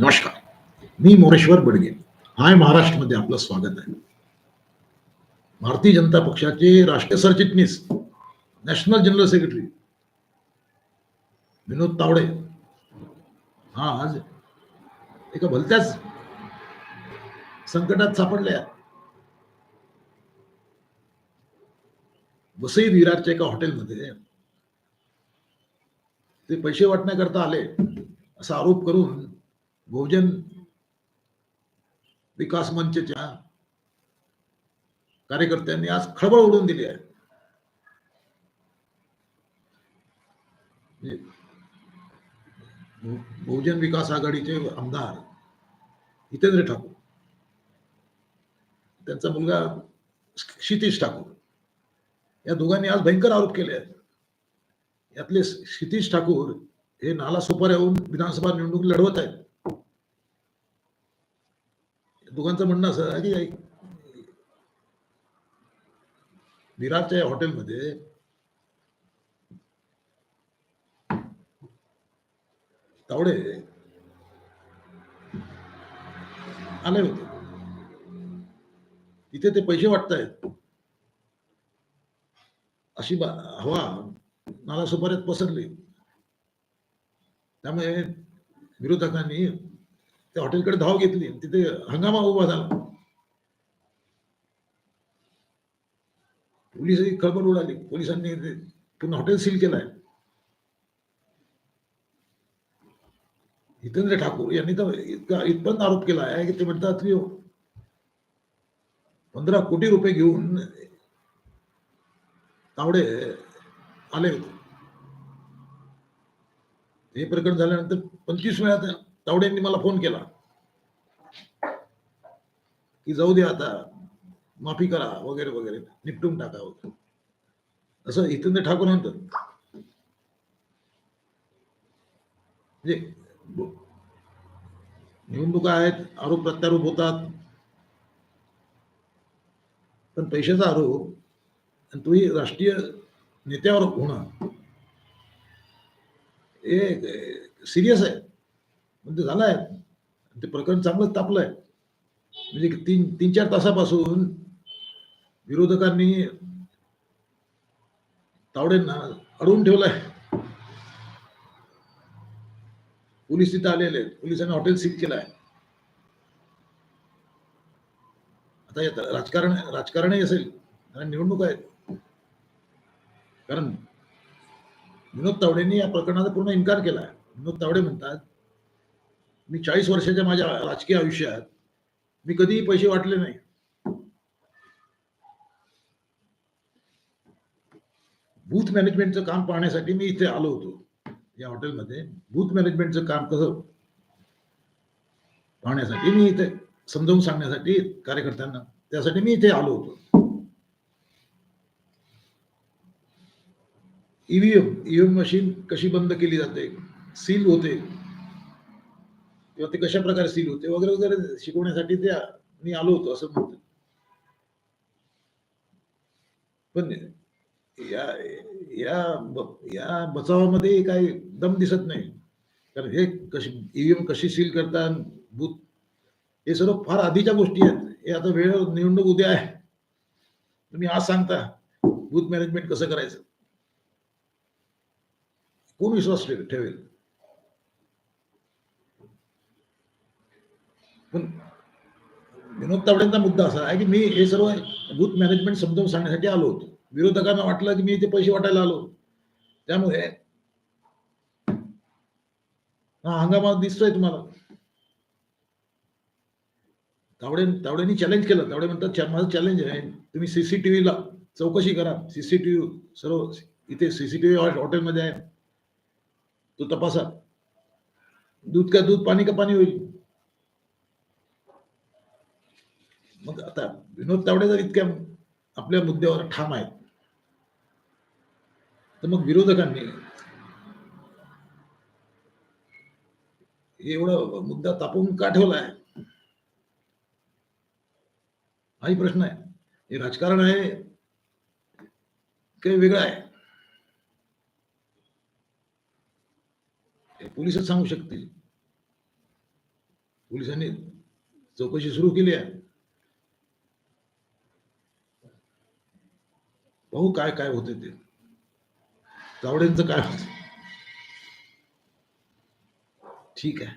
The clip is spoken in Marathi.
नमस्कार. मी मोरेश्वर बडगे. हाय महाराष्ट्रमध्ये आपलं स्वागत आहे. भारतीय जनता पक्षाचे राष्ट्रीय सरचिटणीस national general secretary Vinod Tawde. हा आज एका भलत्याच संकटात सापडल्या. वसई विरारच्या एका हॉटेलमध्ये ते पैसे वाटण्याकरता आले असा आरोप करून बहुजन विकास मंचच्या कार्यकर्त्यांनी आज खळबळ उडवून दिली आहे. म्हणजे बहुजन विकास आघाडीचे आमदार हितेंद्र ठाकूर त्यांचा मुलगा क्षितिश ठाकूर या दोघांनी आज भयंकर आरोप केले आहेत. यातले क्षितिश ठाकूर हे नाला सोपाऱ्याहून विधानसभा निवडणूक लढवत आहेत. दोघांचं म्हणणं असं आहे की विराटच्या या हॉटेलमध्ये तावडे आले होते. तिथे ते पैसे वाटतायत. अशी बा- हवा नाला सुपाऱ्यात पसरली. त्यामुळे विरोधकांनी त्या हॉटेलकडे धाव घेतली तिथे हंगामा उभा झाला. पोलिसही खळबळ उडाली. पोलिसांनी पुन्हा हॉटेल सील केलंय. हितेंद्र ठाकूर यांनी तर इतका इथपर्यंत आरोप केला आहे की ते म्हणतात पंधरा कोटी रुपये घेऊन तावडे आले होते. हे प्रकरण झाल्यानंतर पंचवीस वेळा त्या तावड्यांनी मला फोन केला. की जाऊ दे आता माफी करा वगैरे वगैरे निपटून टाका वगैरे. असं हितेंद्र ठाकूर म्हणतात. म्हणजे निवडणुका आहेत आरोप प्रत्यारोप होतात. पण पैशाचा आरोप आणि तोही राष्ट्रीय नेत्यावर होणं हे सिरियस आहे. म्हणजे झालं ते प्रकरण चांगलंच तापलंय. म्हणजे तीन तीन चार तासापासून विरोधकांनी तावडेंना अडवून ठेवलंय. पोलीस तिथे आलेले आहेत. पोलिसांनी हॉटेल सील केलंय. आता राजकारण राजकारणही असेल. कारण निवडणूक आहेत कारण विनोद तावडेंनी या प्रकरणाचा पूर्ण इन्कार केला विनोद तावडे म्हणतात मी चाळीस वर्षाच्या माझ्या राजकीय आयुष्यात मी कधीही पैसे वाटले नाही. बूथ मॅनेजमेंटचं काम पाहण्यासाठी मी इथे आलो होतो. या हॉटेलमध्ये बूथ मॅनेजमेंटचं काम कसं पाहण्यासाठी मी इथे समजावून सांगण्यासाठी कार्यकर्त्यांना त्यासाठी मी इथे आलो होतो. ईव्हीएम ईव्हीएम मशीन कशी बंद केली जाते? सील होते. किंवा ते कशा प्रकारे सील होते वगैरे वगैरे शिकवण्यासाठी ते मी आलो होतो असं म्हणतो पण या या या बचावामध्ये काही दम दिसत नाही. कारण हे कशी ईव्हीएम कशी सील करतात बूथ हे सर्व फार आधीच्या गोष्टी आहेत. हे आता वेळ निवडणूक उद्या आहे. तुम्ही आज सांगता बूथ मॅनेजमेंट कसं करायचं? कोण विश्वास ठेवेल ठेवेल पण विनोद तावडेंचा मुद्दा असा आहे की मी हे सर्व बूथ मॅनेजमेंट समजावून सांगण्यासाठी आलो होतो. विरोधकांना वाटलं की मी इथे पैसे वाटायला आलो त्यामुळे हा हंगामा दिसतोय तुम्हाला. तावडे तावडेंनी चॅलेंज केलं. तावडे म्हणतात माझं चॅलेंज आहे. तुम्ही सीसीटीव्हीला चौकशी करा. सीसीटीव्ही सर्व इथे सीसीटीव्ही हॉटेलमध्ये आहे. तो तपासा. दूध का दूध पाणी का पाणी होईल? मग आता विनोद तावडे जर इतक्या आपल्या मुद्द्यावर ठाम आहेत. तर मग विरोधकांनी एवढा मुद्दा तापवून का ठेवला आहे हाही प्रश्न आहे. हे राजकारण आहे काही वेगळं आहे? पोलिसच सांगू शकतील. पोलिसांनी चौकशी सुरू केली आहे. पाहू काय काय होते ते? चावड्यांचं काय होत ठीक आहे.